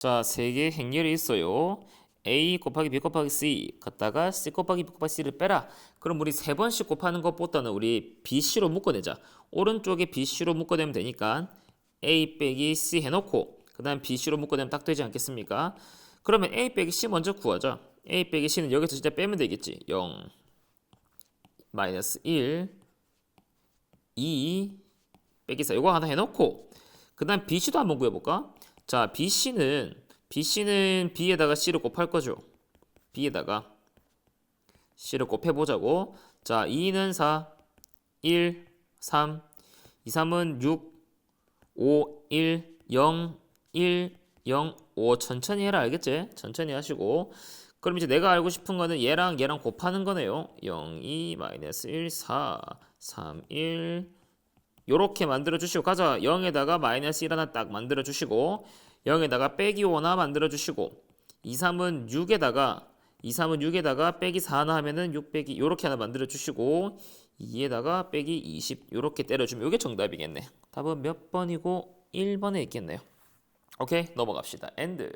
자, 세 개의 행렬이 있어요. A 곱하기 B 곱하기 C 갖다가 C 곱하기 B 곱하기 C를 빼라. 그럼 우리 세 번씩 곱하는 것보다는 우리 BC로 묶어내자. 오른쪽에 BC로 묶어내면 되니까 A 빼기 C 해놓고 그 다음 BC로 묶어내면 딱 되지 않겠습니까? 그러면 A 빼기 C 먼저 구하자. A 빼기 C는 여기서 진짜 빼면 되겠지. 0 마이너스 1 2 빼기 4 이거 하나 해놓고 그 다음 BC도 한번 구해볼까? 자 BC는 BC는 B에다가 C를 곱할 거죠. B에다가 C를 곱해 보자고. 자 2는 4 1 3 2 3은 6 5 1 0 1 0 5 천천히 해라 알겠지? 천천히 하시고. 그럼 이제 내가 알고 싶은 거는 얘랑 얘랑 곱하는 거네요. 0 2 마이너스 1 4 3 1 요렇게 만들어 주시고 가자. 0에다가 마이너스 1 하나 딱 만들어 주시고 0에다가 빼기 5 하나 만들어 주시고 2, 3은 6에다가 2, 3은 6에다가 빼기 4 하나 하면은 6 빼기 요렇게 하나 만들어 주시고 2에다가 빼기 20 요렇게 때려주면 요게 정답이겠네. 답은 몇 번이고 1번에 있겠네요. 오케이 넘어갑시다. 엔드